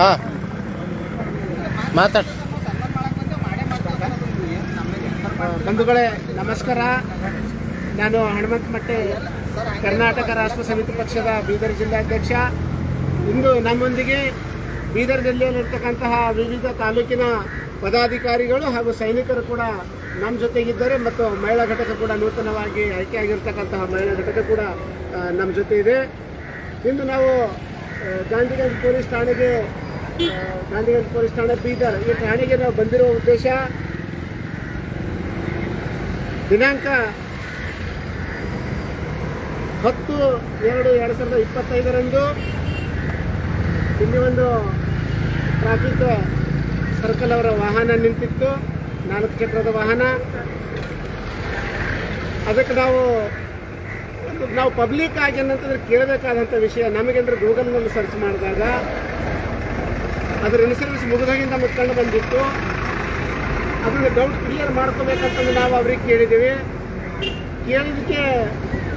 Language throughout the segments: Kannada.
ಹಾಂ. ಮಾತಾಡಿ. ಬಂಧುಗಳೇ, ನಮಸ್ಕಾರ. ನಾನು ಹನುಮಂತ ಮಟ್ಟೆ, ಕರ್ನಾಟಕ ರಾಷ್ಟ್ರ ಸಮಿತಿ ಪಕ್ಷದ ಬೀದರ್ ಜಿಲ್ಲಾಧ್ಯಕ್ಷ ಇಂದು ನಮ್ಮೊಂದಿಗೆ ಬೀದರ್ ಜಿಲ್ಲೆಯಲ್ಲಿರ್ತಕ್ಕಂತಹ ವಿವಿಧ ತಾಲೂಕಿನ ಪದಾಧಿಕಾರಿಗಳು ಹಾಗೂ ಸೈನಿಕರು ಕೂಡ ನಮ್ಮ ಜೊತೆಗಿದ್ದಾರೆ ಮತ್ತು ಮಹಿಳಾ ಘಟಕ ಕೂಡ ನೂತನವಾಗಿ ಆಯ್ಕೆಯಾಗಿರ್ತಕ್ಕಂತಹ ಮಹಿಳಾ ಘಟಕ ಕೂಡ ನಮ್ಮ ಜೊತೆ ಇದೆ. ಇಂದು ನಾವು ಗಾಂಧಿಗಂಜ್ ಪೊಲೀಸ್ ಠಾಣೆಗೆ ಗಾಂಧಿಗಂಜ್ ಪೊಲೀಸ್ ಠಾಣೆ ಬೀದರ್ ಈ ಠಾಣೆಗೆ ನಾವು ಬಂದಿರುವ ಉದ್ದೇಶ ದಿನಾಂಕ ಹತ್ತು ಎರಡು ಎರಡು ಸಾವಿರದ ಇಪ್ಪತ್ತೈದರಂದು ಇಲ್ಲಿ ಒಂದು ಟ್ರಾಫಿಕ್ ಸರ್ಕಲ್ ಅವರ ವಾಹನ ನಿಂತಿತ್ತು, ನಾಲ್ಕು ಚಕ್ರದ ವಾಹನ. ಅದಕ್ಕೆ ನಾವು ನಾವು ಪಬ್ಲಿಕ್ ಆಗಿ ಏನಂತಂದ್ರೆ ಕೇಳಬೇಕಾದಂಥ ವಿಷಯ. ನಮಗಂದ್ರೆ ಗೂಗಲ್ನಲ್ಲಿ ಸರ್ಚ್ ಮಾಡಿದಾಗ ಅದರ ಇನ್ಸೂರೆನ್ಸ್ ಮುಗಿದಾಗಿಂದ ನಮಗೆ ಕಂಡು ಬಂದಿತ್ತು. ಅದನ್ನು ಡೌಟ್ ಕ್ಲಿಯರ್ ಮಾಡ್ಕೋಬೇಕಂತಂದು ನಾವು ಅವ್ರಿಗೆ ಕೇಳಿದ್ದೀವಿ. ಕೇಳಿದಕ್ಕೆ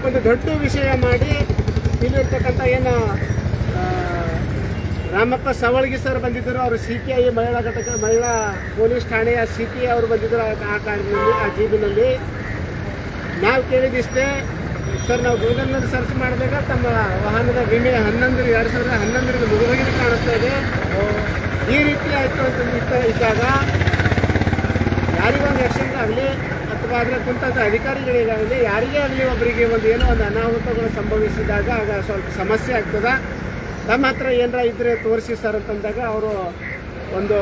ಒಂದು ದೊಡ್ಡ ವಿಷಯ ಮಾಡಿ ಇಲ್ಲಿರ್ತಕ್ಕಂಥ ಏನು ರಾಮಪ್ಪ ಸವಳಗಿ ಸರ್ ಬಂದಿದ್ದರು, ಅವರು ಸಿ ಪಿ ಐ ಮಹಿಳಾ ಘಟಕ, ಮಹಿಳಾ ಪೊಲೀಸ್ ಠಾಣೆಯ ಸಿ ಪಿ ಐ ಅವರು ಬಂದಿದ್ದರು ಆ- ಕಾರ್ಯದಲ್ಲಿ ಆ ಜೀಬಿನಲ್ಲಿ ನಾವು ಕೇಳಿದಿಷ್ಟೇ ಸರ್, ನಾವು ಗೂಗಲ್ನಲ್ಲಿ ಸರ್ಚ್ ಮಾಡಿದಾಗ ತಮ್ಮ ವಾಹನದ ವಿಮೆ ಹನ್ನೊಂದು ಎರಡು ಸಾವಿರದ ಹನ್ನೊಂದರಿಂದ ಮುಗಿದೋಗಿದೆ ಕಾಣಿಸ್ತಾ ಇದೆ. ಈ ರೀತಿ ಆಯಿತು ಅಂತ ಇದ್ದಾಗ ಯಾರಿಗೊಂದು ಆಕ್ಸಿಡೆಂಟ್ ಆಗಲಿ ಅಥವಾ ಅದರ ಕುಂತಾದ ಅಧಿಕಾರಿಗಳಿಗಾಗಲಿ, ಯಾರಿಗೇ ಆಗಲಿ ಒಬ್ಬರಿಗೆ ಒಂದು ಏನೋ ಒಂದು ಅನಾಹುತಗಳು ಸಂಭವಿಸಿದಾಗ ಆಗ ಸ್ವಲ್ಪ ಸಮಸ್ಯೆ ಆಗ್ತದೆ. ನಮ್ಮ ಹತ್ರ ಏನಾರ ಇದ್ದರೆ ತೋರಿಸಿ ಸರ್ ಅಂತಂದಾಗ ಅವರು ಒಂದು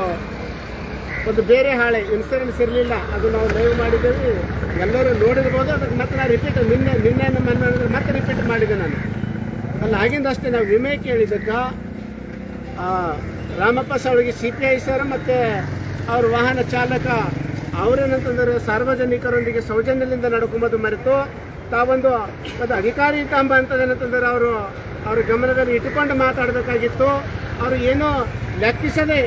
ಒಂದು ಬೇರೆ ಹಾಳೆ ಇನ್ಸೂರೆನ್ಸ್ ಇರಲಿಲ್ಲ, ಅದು ನಾವು ಲೈವ್ ಮಾಡಿದ್ದೇವೆ. ಎಲ್ಲರೂ ನೋಡಿರ್ಬೋದು, ಅದಕ್ಕೆ ಮತ್ತೆ ನಾನು ರಿಪೀಟ್ ನಿನ್ನೆ ನಿನ್ನೆ ನಮ್ಮ ಮತ್ತೆ ರಿಪೀಟ್ ಮಾಡಿದೆ ನಾನು. ಅಲ್ಲ ಆಗಿಂದ ಅಷ್ಟೇ ನಾವು ವಿಮೆ ಕೇಳಿದ್ದಕ್ಕೆ ರಾಮಪ್ಪ ಸಾವಳಿಗೆ ಸಿ ಪಿ ಐ ಸರ್ ಮತ್ತು ಅವ್ರ ವಾಹನ ಚಾಲಕ ಅವರೇನಂತಂದ್ರೆ ಸಾರ್ವಜನಿಕರೊಂದಿಗೆ ಸೌಜನ್ಯದಿಂದ ನಡ್ಕೊಂಬೋದು ಮರೆತು, ತಾವೊಂದು ಅದು ಅಧಿಕಾರಿ ತಾಂಬ ಅಂತದೇನಂತಂದ್ರೆ ಅವರು, ಅವ್ರ ಗಮನದಲ್ಲಿ ಇಟ್ಟುಕೊಂಡು ಮಾತಾಡಬೇಕಾಗಿತ್ತು. ಅವರು ಏನೋ ಲೆಕ್ಕಿಸದೆ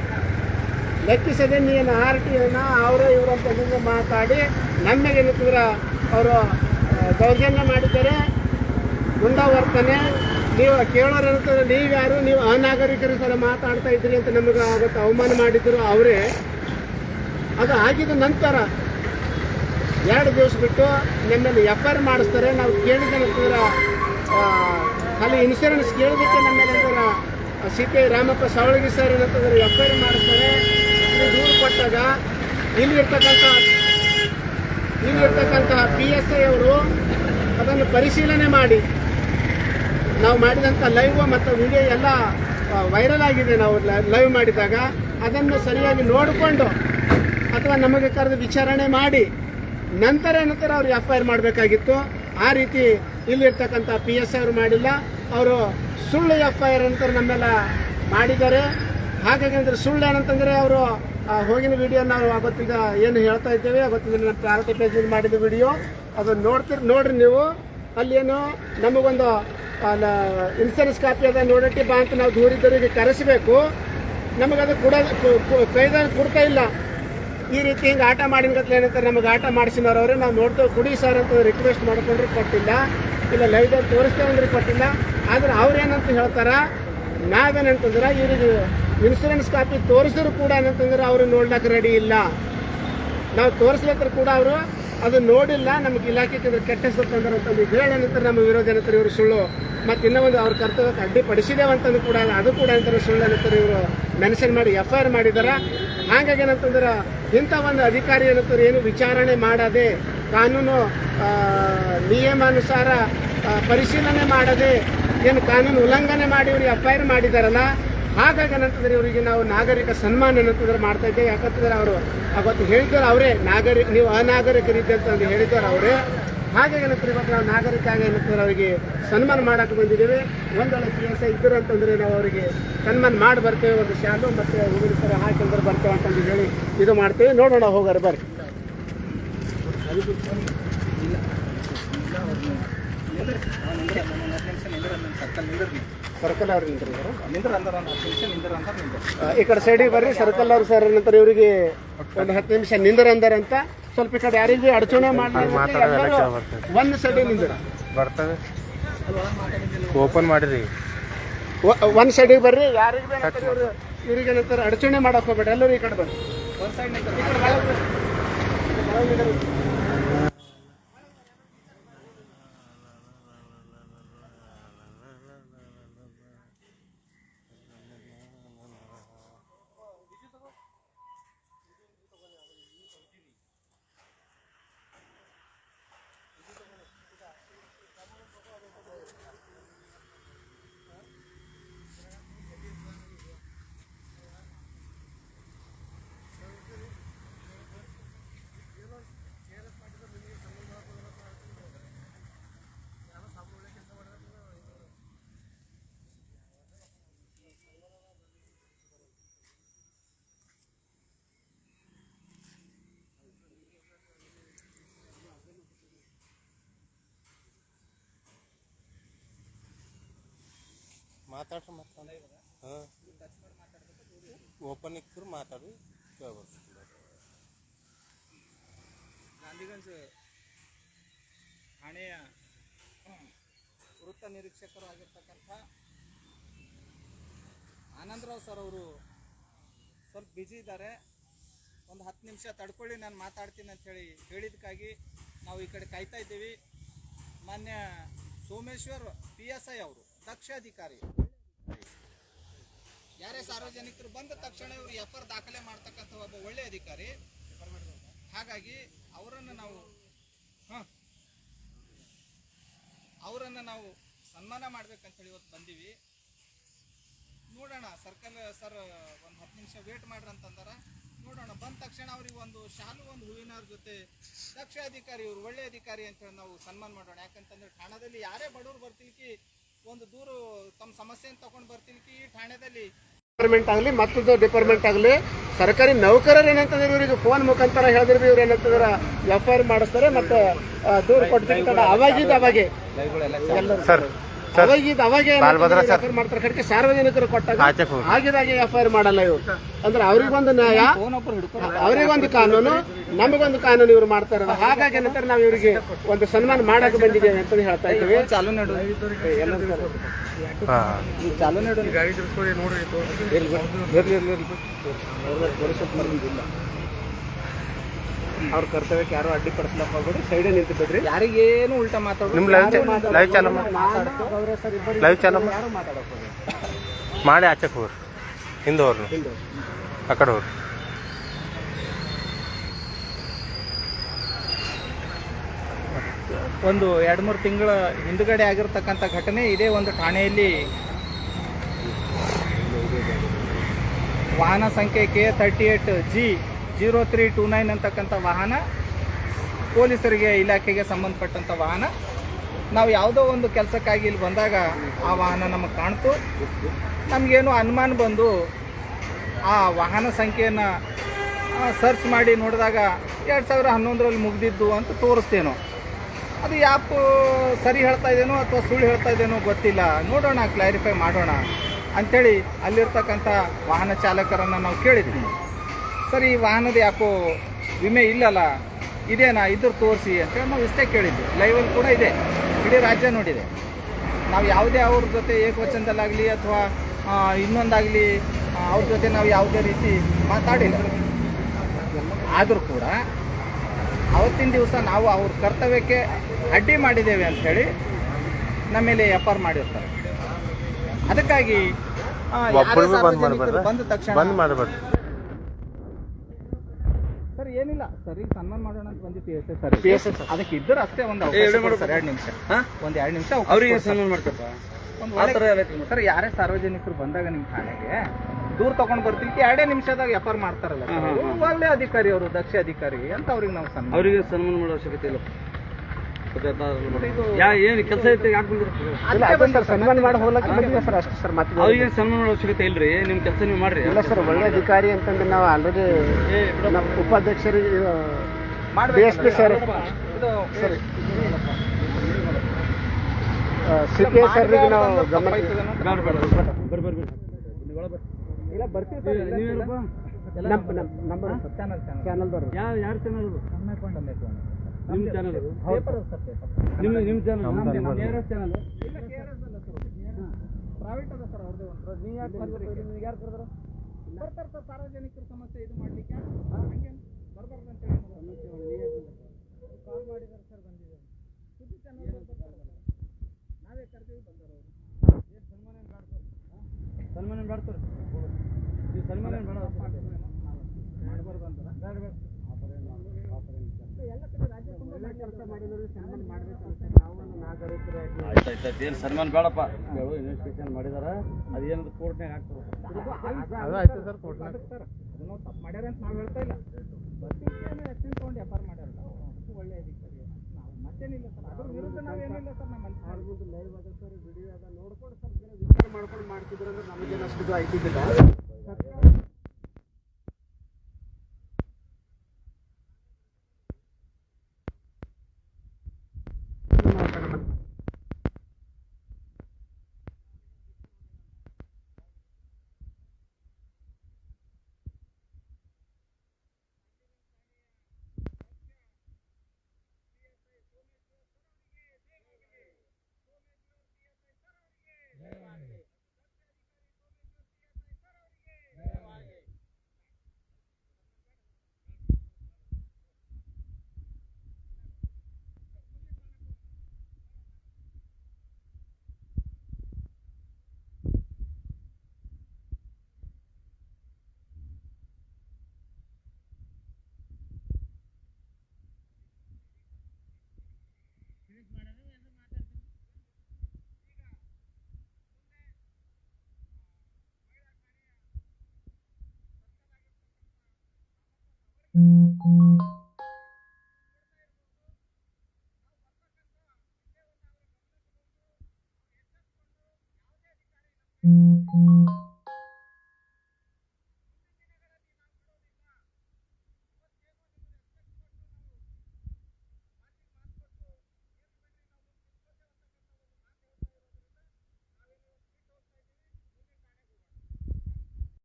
ಲೆಕ್ಕಿಸದೆ ನೀನು ಆರ್ ಟಿ ಐನ ಅವರು ಇವರು ಅಂತ ಮಾತಾಡಿ ನಮಗೆ ನಿಂತಿದ್ರೆ ಅವರು ದೌರ್ಜನ್ಯ ಮಾಡಿದ್ದಾರೆ. ವರ್ತನೆ ನೀವು ಕೇಳೋರು ಅಂತಂದ್ರೆ ನೀವು ಯಾರು ನೀವು ಅನಾಗರಿಕರು ಥರ ಮಾತಾಡ್ತಾ ಇದ್ದೀರಿ ಅಂತ ನಮಗೆ ಆಗುತ್ತೆ ಅವಮಾನ ಮಾಡಿದ್ರು ಅವರೇ. ಅದು ಆಗಿದ ನಂತರ ಎರಡು ದಿವಸ ಬಿಟ್ಟು ನಿಮ್ಮಲ್ಲಿ ಎಫ್ ಐ ಆರ್ ಮಾಡಿಸ್ತಾರೆ ನಾವು ಕೇಳಿದ್ದೇನಂತಂದ್ರೆ ಅಲ್ಲಿ ಇನ್ಶೂರೆನ್ಸ್ ಕೇಳೋದಕ್ಕೆ ನಮ್ಮ ಮೇಲೆ C P I Ramappa Savalagi sir ಏನಂತಂದ್ರೆ ಎಫ್ ಐ ಆರ್ ಮಾಡಿಸ್ತಾರೆ. ದೂರು ಕೊಟ್ಟಾಗ ಇಲ್ಲಿರ್ತಕ್ಕಂಥ ಇಲ್ಲಿರ್ತಕ್ಕಂತಹ ಪಿ ಎಸ್ ಐ ಅವರು ಅದನ್ನು ಪರಿಶೀಲನೆ ಮಾಡಿ. ನಾವು ಮಾಡಿದಂಥ ಲೈವ್ ಮತ್ತು ವಿಡಿಯೋ ಎಲ್ಲ ವೈರಲ್ ಆಗಿದೆ. ನಾವು ಲೈವ್ ಮಾಡಿದಾಗ ಅದನ್ನು ಸರಿಯಾಗಿ ನೋಡಿಕೊಂಡು ಅಥವಾ ನಮಗೆ ಕರೆದು ವಿಚಾರಣೆ ಮಾಡಿ ನಂತರ ನಂತರ ಅವ್ರು ಎಫ್ ಐ ಆರ್ ಮಾಡಬೇಕಾಗಿತ್ತು. ಆ ರೀತಿ ಇಲ್ಲಿರ್ತಕ್ಕಂಥ ಪಿ ಎಸ್ ಐ ಅವರು ಮಾಡಿಲ್ಲ. ಅವರು ಸುಳ್ಳು ಎಫ್ ಐ ಆರ್ ಅಂತ ನಮ್ಮೆಲ್ಲ ಮಾಡಿದ್ದಾರೆ. ಹಾಗಾಗಿ ಅಂದ್ರೆ ಸುಳ್ಳು ಏನಂತಂದ್ರೆ ಅವರು ಹೋಗಿನ ವಿಡಿಯೋ ನಾವು ಅವತ್ತೀಗ ಏನು ಹೇಳ್ತಾ ಇದ್ದೇವೆ ಅವತ್ತಿನ ನಮ್ಮ ಪ್ರಾರಟಿ ಪೇಜ್ ಮಾಡಿದ ವಿಡಿಯೋ ಅದು ನೋಡ್ತಿರ್, ನೋಡ್ರಿ ನೀವು. ಅಲ್ಲೇನು, ನಮಗೊಂದು ಇನ್ಸೂರೆನ್ಸ್ ಕಾಪಿ ಅದ ನೋಡಟ್ಟಿ ಬಾ ಅಂತ ನಾವು ದೂರಿದ್ದವರಿಗೆ ಕರೆಸಬೇಕು. ನಮಗದು ಕೊಡ ಕೈದ ಕೊಡ್ತಾ ಇಲ್ಲ. ಈ ರೀತಿ ಹಿಂಗೆ ಆಟ ಮಾಡಿನ ಗತ್ಲೆ ಏನಂತಾರೆ, ನಮಗೆ ಆಟ ಮಾಡಿಸಿನವ್ರವ್ರೆ ನಾವು ನೋಡ್ತೇವೆ, ಕುಡಿ ಸರ್ ಅಂತ ರಿಕ್ವೆಸ್ಟ್ ಮಾಡ್ಕೊಂಡ್ರೆ ಕೊಟ್ಟಿಲ್ಲ. ಇಲ್ಲ ಲೈವ್ದಲ್ಲಿ ತೋರಿಸ್ತೇವೆ ಅಂದ್ರೆ ಕೊಟ್ಟಿಲ್ಲ. ಆದ್ರೆ ಅವ್ರೇನಂತ ಹೇಳ್ತಾರ, ನಾವೇನಂತಂದ್ರೆ ಇವ್ರಿಗೆ ಇನ್ಸೂರೆನ್ಸ್ ಕಾಪಿ ತೋರಿಸಿದ್ರು ಕೂಡ ಏನಂತಂದ್ರೆ ಅವರು ನೋಡ್ಲಕ್ಕೆ ರೆಡಿ ಇಲ್ಲ. ನಾವು ತೋರಿಸ್ಲತ್ರ ಕೂಡ ಅವರು ಅದು ನೋಡಿಲ್ಲ, ನಮಗೆ ಇಲಾಖೆ ಕೆಟ್ಟ ಹೆಸರು ತಂದ್ರೆ ಅಂತಂದು ನಮ್ಮ ವಿರೋಧ ಏನಂತಾರೆ ಇವರು ಸುಳ್ಳು. ಮತ್ತು ಇನ್ನೂ ಒಂದು ಅವ್ರ ಕರ್ತವ್ಯಕ್ಕೆ ಅಡ್ಡಿಪಡಿಸಿದೇವೆ ಅಂತಂದು ಕೂಡ ಅದು ಕೂಡ ಅಂತಾರೆ ಸುಳ್ಳು ಏನಂತಾರೆ ಇವರು ಮೆನ್ಷನ್ ಮಾಡಿ ಎಫ್ ಐ ಆರ್ ಮಾಡಿದಾರೆ. ಹಾಗಾಗಿ ಏನಂತಂದ್ರೆ ಇಂಥ ಒಂದು ಅಧಿಕಾರಿ ಏನಂತಾರೆ ಏನು ವಿಚಾರಣೆ ಮಾಡದೆ, ಕಾನೂನು ನಿಯಮಾನುಸಾರ ಪರಿಶೀಲನೆ ಮಾಡದೆ, ಏನು ಕಾನೂನು ಉಲ್ಲಂಘನೆ ಮಾಡಿ ಇವರು ಎಫ್ ಐ ಆರ್ ಮಾಡಿದಾರಲ್ಲ ಹಾಗಾಗಿ ಏನಂತಂದ್ರೆ ಇವರಿಗೆ ನಾವು ನಾಗರಿಕ ಸನ್ಮಾನ ಏನಂತಂದ್ರೆ ಮಾಡ್ತಾ ಇದ್ದೇವೆ ಯಾಕಂತಂದ್ರೆ ಅವರು, ಅವತ್ತು ಹೇಳಿದ್ದಾರೆ ಅವರೇ. ನಾಗರಿಕ ನೀವು ಅನಾಗರಿಕರಿದ್ದೆ ಅಂತಂದು ಹೇಳಿದ್ದಾರೆ ಅವರೇ. ಹಾಗಾಗಿ ಏನಂತಾರೆ ಇವತ್ತು ನಾವು ನಾಗರಿಕ ಏನಂತಂದ್ರೆ ಅವರಿಗೆ ಸನ್ಮಾನ ಮಾಡಕ್ಕೆ ಬಂದಿದ್ದೇವೆ. ಒಂದೊಳ್ಳೆ ಪಿ ಎಸ್ ಐ ಇದ್ದರು ಅಂತಂದ್ರೆ ನಾವು ಅವರಿಗೆ ಸನ್ಮಾನ ಮಾಡಿ ಬರ್ತೇವೆ. ಒಂದು ಶಾಲು ಮತ್ತು ಹುಡುಗರು ಸರ ಹಾಕಿದ್ರೆ ಬರ್ತೇವೆ ಅಂತಂದು ಹೇಳಿ ಇದು ಮಾಡ್ತೇವೆ. ನೋಡೋಣ, ಹೋಗಾರೆ ಬರ್ರಿ. ಸರ್ಕಲ್ ಅವ್ರು ಈ ಕಡೆ ಸೈಡಿಗೆ ಬರ್ರಿ ಸರ್ಕಲ್ ಅವ್ರು ಸರ್ ಏನಂತಾರೆ ಇವರಿಗೆ ಒಂದು ಹತ್ತು ನಿಮಿಷ ನಿಂದರ್ ಅಂದಾರಂತ ಸ್ವಲ್ಪ ಈ ಕಡೆ ಯಾರಿಗೆ ಅಡಚಣೆ ಮಾಡಿ ಒಂದು ಸೈಡಿಗೆ ನಿಂದರ ಬರ್ತವೆ ಓಪನ್ ಮಾಡಿರಿ ಒಂದ್ ಸೈಡಿಗೆ ಬರ್ರಿ ಯಾರಿಗೆ ಇವ್ರಿಗೆ ಏನಂತಾರೆ ಅಡಚಣೆ ಮಾಡಕ್ ಹೋಗ್ಬೇಡ ಎಲ್ಲರೂ ಈ ಕಡೆ ಸೈಡ್ ಬರ್ರಿ. ಮಾತಾಡ್ರಿ ಮತ್ತೆ ಹಾಂ. ಓಪನ್ ಇಕ್ಕರು ಮಾತಾಡಿ ಕೇಳ್ಬರ್ತೀನಿ. ಗಾಂಧಿಗಂಜ್ ಠಾಣೆಯ ವೃತ್ತ ನಿರೀಕ್ಷಕರು ಆಗಿರ್ತಕ್ಕಂಥ ಆನಂದರಾವ್ ಸರ್ ಅವರು ಸ್ವಲ್ಪ ಬ್ಯುಸಿ ಇದ್ದಾರೆ. ಒಂದು ಹತ್ತು ನಿಮಿಷ ತಡ್ಕೊಳ್ಳಿ ನಾನು ಮಾತಾಡ್ತೀನಿ ಅಂತೇಳಿ ಹೇಳಿದ್ದಕ್ಕಾಗಿ ನಾವು ಈ ಕಡೆ ಕಾಯ್ತಾ ಇದ್ದೀವಿ. ಮಾನ್ಯ ಸೋಮೇಶ್ವರ್ ಪಿ ಎಸ್ ಐ ಅವರು ದಕ್ಷ ಅಧಿಕಾರಿ ಯಾರೇ ಸಾರ್ವಜನಿಕರು ಬಂದ ತಕ್ಷಣ ಇವರು ಎಫ್ ಆರ್ ದಾಖಲೆ ಮಾಡ್ತಕ್ಕಂಥ ಒಬ್ಬ ಒಳ್ಳೆ ಅಧಿಕಾರಿ. ಹಾಗಾಗಿ ಅವರನ್ನು ನಾವು, ಹಾಂ, ಅವರನ್ನು ನಾವು ಸನ್ಮಾನ ಮಾಡ್ಬೇಕಂತೇಳಿ ಇವತ್ತು ಬಂದೀವಿ. ನೋಡೋಣ, ಸರ್ಕಲ್, ಸರ್, ಒಂದು ಹತ್ತು ನಿಮಿಷ ವೇಟ್ ಮಾಡ್ರಿ ಅಂತಂದಾರ. ನೋಡೋಣ, ಬಂದ ತಕ್ಷಣ ಅವ್ರಿಗೆ ಒಂದು ಶಾಲು, ಒಂದು ಹೂವಿನವ್ರ ಜೊತೆ ದಕ್ಷ ಅಧಿಕಾರಿ, ಇವರು ಒಳ್ಳೆ ಅಧಿಕಾರಿ ಅಂತೇಳಿ ನಾವು ಸನ್ಮಾನ ಮಾಡೋಣ. ಯಾಕಂತಂದ್ರೆ ಠಾಣದಲ್ಲಿ ಯಾರೇ ಬಡವ್ರು ಬರ್ತಿಲ್ಕಿ ಒಂದು ದೂರು ತಮ್ಮ ಸಮಸ್ಯೆಯನ್ನು ತಗೊಂಡು ಬರ್ತೀನಿ ಈ ಠಾಣೆದಲ್ಲಿ. ಡಿಪಾರ್ಟ್ಮೆಂಟ್ ಆಗಲಿ ಮತ್ತೊಂದು ಡಿಪಾರ್ಟ್ಮೆಂಟ್ ಆಗಲಿ ಸರ್ಕಾರಿ ನೌಕರರು ಏನಂತಂದ್ರೆ ಇವರಿಗೆ ಫೋನ್ ಮುಖಾಂತರ ಹೇಳಿದ್ರೆ ಇವ್ರು ಏನಂತಂದ್ರೆ ಎಫ್ ಐ ಆರ್ ಮಾಡಿಸ್ತಾರೆ ಮತ್ತೆ ದೂರು ಕೊಡ್ತೀನಿ ಅವಾಗಿದ್ದು ಅವಾಗೆ. ಎಲ್ಲರೂ ಸರ್ ಅವಾಗಿದ್ದು ಅವಾಗೆ ಎಫ್ ಐ ಆರ್ ಮಾಡ್ತಾರೆ ಕಡೆಗೆ ಸಾರ್ವಜನಿಕರು ಕೊಟ್ಟಾಗ ಆಚೆಗೆ ಹೋಗಿ. ಆಗಿದಾಗೆ ಎಫ್ ಐ ಆರ್ ಮಾಡಲ್ಲ ಇವ್ರು. ಅಂದ್ರೆ ಅವ್ರಿಗೊಂದು ನ್ಯಾಯ ಅವ್ರಿಗೊಂದು ಕಾನೂನು ನಮಗೊಂದು ಕಾನೂನು ಇವ್ರು ಮಾಡ್ತಾ ಇರೋದು. ಹಾಗಾಗಿ ಏನಂತಾರೆ ನಾವು ಇವರಿಗೆ ಒಂದು ಸನ್ಮಾನ ಮಾಡಕ್ಕೆ ಬಂದಿದ್ದೇವೆ ಅಂತ ಹೇಳ್ತಾ ಇದ್ದೀವಿ. ಚಾಲು ನಡು ಹಾಂ ಚಾಲು ನಡು ಅವ್ರ ಕರ್ತವ್ಯಕ್ಕೆ ಯಾರು ಅಡ್ಡಿಪಡಿಸ್ಲಕ್ಕ ಹೋಗ್ಬೇಡಿ ಸೈಡೇ ನಿಂತು ಬಿಡ್ರಿ ಯಾರಿಗೇನು ಉಲ್ಟಾ ಮಾತಾಡೋದು ನಿಮ್ಮ ಲೈವ್ ಲೈವ್ ಚಾಲು ಮಾಡಿ ಲೈವ್ ಚಾಲು ಮಾಡಿ ಯಾರು ಮಾತಾಡಕ್ ಹೋಗ್ಬೇಡಿ. ಮಾಡಿ ಆಚೆಗೆ ಹೋಗ್ರಿ. ಹಿಂದೆ ಹೋಗ್ರಿ ಹಿಂದೆ. ಆ ಕಡೆ ಹೋಗ್ರಿ. ಒಂದು ಎರಡು ಮೂರು ತಿಂಗಳ ಹಿಂದುಗಡೆ ಆಗಿರ್ತಕ್ಕಂಥ ಘಟನೆ ಇದೇ ಒಂದು ಠಾಣೆಯಲ್ಲಿ ವಾಹನ ಸಂಖ್ಯೆ K thirty eight G zero three two nine ಅಂತಕ್ಕಂಥ ವಾಹನ ಪೊಲೀಸರಿಗೆ ಇಲಾಖೆಗೆ ಸಂಬಂಧಪಟ್ಟಂಥ ವಾಹನ. ನಾವು ಯಾವುದೋ ಒಂದು ಕೆಲಸಕ್ಕಾಗಿ ಇಲ್ಲಿ ಬಂದಾಗ ಆ ವಾಹನ ನಮಗೆ ಕಾಣ್ತು. ನಮಗೇನು ಅನುಮಾನ ಬಂದು ಆ ವಾಹನ ಸಂಖ್ಯೆಯನ್ನು ಸರ್ಚ್ ಮಾಡಿ ನೋಡಿದಾಗ ಎರಡು ಸಾವಿರ ಹನ್ನೊಂದರಲ್ಲಿ ಮುಗಿದಿದ್ದು ಅಂತ ತೋರಿಸ್ತೇನೋ. ಅದು ಯಾಪ್ ಸರಿ ಹೇಳ್ತಾ ಇದೇನೋ ಅಥವಾ ಸುಳ್ಳು ಹೇಳ್ತಾ ಇದೇನೋ ಗೊತ್ತಿಲ್ಲ. ನೋಡೋಣ ಕ್ಲಾರಿಫೈ ಮಾಡೋಣ. ಅಂಥೇಳಿ ಅಲ್ಲಿರ್ತಕ್ಕಂಥ ವಾಹನ ಚಾಲಕರನ್ನು ನಾವು ಕೇಳಿದ್ವಿ. ಸರ್ ಈ ವಾಹನದ ಯಾಕೋ ವಿಮೆ ಇಲ್ಲಲ್ಲ ಇದೇನಾ ಇದ್ರ ತೋರಿಸಿ ಅಂತ ನಾವು ಇಷ್ಟೇ ಕೇಳಿದ್ವಿ. ಲೈವಲ್ಲಿ ಕೂಡ ಇದೆ. ಇಡೀ ರಾಜ್ಯ ನೋಡಿದೆ. ನಾವು ಯಾವುದೇ ಅವ್ರ ಜೊತೆ ಏಕವಚನದಲ್ಲಾಗಲಿ ಅಥವಾ ಇನ್ನೊಂದಾಗಲಿ ಅವ್ರ ಜೊತೆ ನಾವು ಯಾವುದೇ ರೀತಿ ಮಾತಾಡಿಲ್ಲ. ಆದರೂ ಕೂಡ ಅವತ್ತಿನ ದಿವಸ ನಾವು ಅವ್ರ ಕರ್ತವ್ಯಕ್ಕೆ ಅಡ್ಡಿ ಮಾಡಿದ್ದೇವೆ ಅಂಥೇಳಿ ನಮ್ಮ ಮೇಲೆ ಎಫ್ ಆರ್ ಮಾಡಿರ್ತಾರೆ. ಅದಕ್ಕಾಗಿ ಬಂದ್ ತಕ್ಷಣ ಏನಿಲ್ಲ. ಸರಿ ಸನ್ಮಾನ ಮಾಡೋಣ ಅಂತ ಬಂದಿತ್ತು ಎಸ್ ಎಸ್ ಸರ್ ಅದಕ್ಕೆ ಇದ್ದರೆ ಅಷ್ಟೇ ಒಂದು ಅವಕಾಶ ಕೊಡಿ ಸರ್ ಎರಡು ನಿಮಿಷ. ಒಂದು ಎರಡು ನಿಮಿಷ ಅವರಿಗೆ ಸನ್ಮಾನ ಮಾಡ್ತಪ್ಪ ಸರ್ ಯಾರೇ ಸಾರ್ವಜನಿಕರು ಬಂದಾಗ ನಿಮ್ಮ ಠಾಣೆಗೆ ದೂರ ತಗೊಂಡ್ ಬರ್ತಿಲ್ಕಿ ಎರಡೇ ನಿಮಿಷದಾಗ ಆರ್ ಮಾಡ್ತಾರಲ್ಲ. ಒಳ್ಳೆ ಅಧಿಕಾರಿ ಅವರು ದಕ್ಷ ಅಧಿಕಾರಿ ಅಂತ ಅವ್ರಿಗೆ ನಾವು ಸನ್ಮಾನ ಅವರಿಗೆ ಸನ್ಮಾನ ಮಾಡೋ ಅವಶ್ಯಕತೆ ಇಲ್ಲ. ಏನು ಕೆಲಸ ಐತೆ ಯಾಕೆ ಬಂದ್ರು ಇಲ್ಲ ಸರ್ ಸನ್ಮಾನ ಮಾಡಿ ಹೋಗ್ಲಕ್ಕೆ ಬಂದಿದೆ ಸರ್ ಅಷ್ಟೇ ಸರ್ ಮತ್ತೆ ಅವ್ರಿಗೆ ಸನ್ಮಾನ ಮಾಡೋ ಅವಶ್ಯಕತೆ ಇಲ್ರಿ? ನಿಮ್ಮ ಕೆಲಸ ನೀವು ಮಾಡ್ರಿ. ಇಲ್ಲ ಸರ್ ಒಳ್ಳೆ ಅಧಿಕಾರಿ ಅಂತಂದ್ರೆ ನಾವು ಆಲ್ರೆಡಿ ನಮ್ಮ ಉಪಾಧ್ಯಕ್ಷರಿಗೆ ಮಾಡ್ಬೇಕು ಬಿ ಎಸ್ ಪಿ ಸರ್. ಇದು ಸರಿ. ಸಿ ಪಿ ಐ ಸರ್ರಿಗೆ ನಾವು ಗಮನ ಇಲ್ಲ ಬರ್ತೀವಿ ನೀವೇನಪ್ಪ? ನಮ್ಮ ಚಾನಲ್ ಚಾನಲ್ ಚಾನಲ್ದವ್ರು ಯಾವ ಯಾರು ಚಾನಲ್ ನಿಮ್ಮ ಚಾನಲ್ ಪೇಪರ್ ಸರ್ ನಿಮ್ಮ ನಿಮ್ಮ ಚಾನಲ್ ಇಲ್ಲ ಕೆ ಆರ್ ಎಸ್ ಅಲ್ಲ ಸರ್ ಪ್ರೈವೇಟ್ ಅದ ಸರ್ ಯಾರು ಬರ್ತಾರೆ ಸರ್ ಸಾರ್ವಜನಿಕರ ಸಮಸ್ಯೆ ಇದು ಮಾಡ್ಲಿಕ್ಕೆ. ಬರ್ಬಾರ್ದು ಅಂತ ಹೇಳಿ ಕಾಲ್ ಮಾಡಿದಾರೆ ಸರ್ ಬಂದಿದ್ದಾರೆ. ಸುದ್ದಿ ಚಾನಲ್ ನಾವೇ ಕರ್ತೀವಿ ಬಂದಾರ ಅವರು. ಸನ್ಮಾನ ಮಾಡ್ತಾರೆ? ನೀವು ಸನ್ಮಾನ ಬೇಡ ಮಾಡ್ಬಾರ್ದು ಅಂತಾರ. ಎಲ್ಲ ಕಡೆ ರಾಜ್ಯ ತುಂಬ ಕೆಲಸ ಮಾಡಿದ್ರೆ ಸನ್ಮಾನ ಮಾಡಬೇಕು ನಾವು ನಾಗರಿಕರಾಗಿ ಆಯ್ತು ಆಯ್ತು ಆಯ್ತು ಏನು ಸನ್ಮಾನ ಬೇಡಪ್ಪ. ಹೇಳು ಇನ್ವೆಸ್ಟಿಗೇಷನ್ ಮಾಡಿದಾರ. ಅದೇನದು ಕೋರ್ಟ್ನಾಗ ಹಾಕ್ತಾರೆ. ಅದು ಆಯ್ತು ಸರ್ ಅದಕ್ಕೆ ಸರ್ ಅದನ್ನ ತಪ್ಪು ಮಾಡ್ಯಾರ ಅಂತ ನಾವು ಹೇಳ್ತಾ ಇಲ್ಲ. ಬರ್ತಿದ್ದೇನೆ ಎತ್ತಿನ ತೊಗೊಂಡು ವ್ಯಾಪಾರ ಮಾಡ್ಯಾರಲ್ಲ ಅದು ಒಳ್ಳೆ ಅಧಿಕಾರಿ. ನಾವು ಮತ್ತೇನಿಲ್ಲ ಸರ್ ಅದ್ರ ವಿರುದ್ಧ ನಾವೇನಿಲ್ಲ ಸರ್ ನಮ್ಮಲ್ಲಿ. ಆರ್ಬೋದು ಲೈವ್ ಅದ ಸರ್ ವಿಡಿಯೋ ಅದ ನೋಡ್ಕೊಂಡು ಸ್ವಲ್ಪ ವಿಚಾರ ಮಾಡ್ಕೊಂಡು ಮಾಡ್ತಿದ್ರು ಅಂದ್ರೆ ನಮಗೇನು ಅಷ್ಟು ಆಯ್ತಿದ್ದಿಲ್ಲ.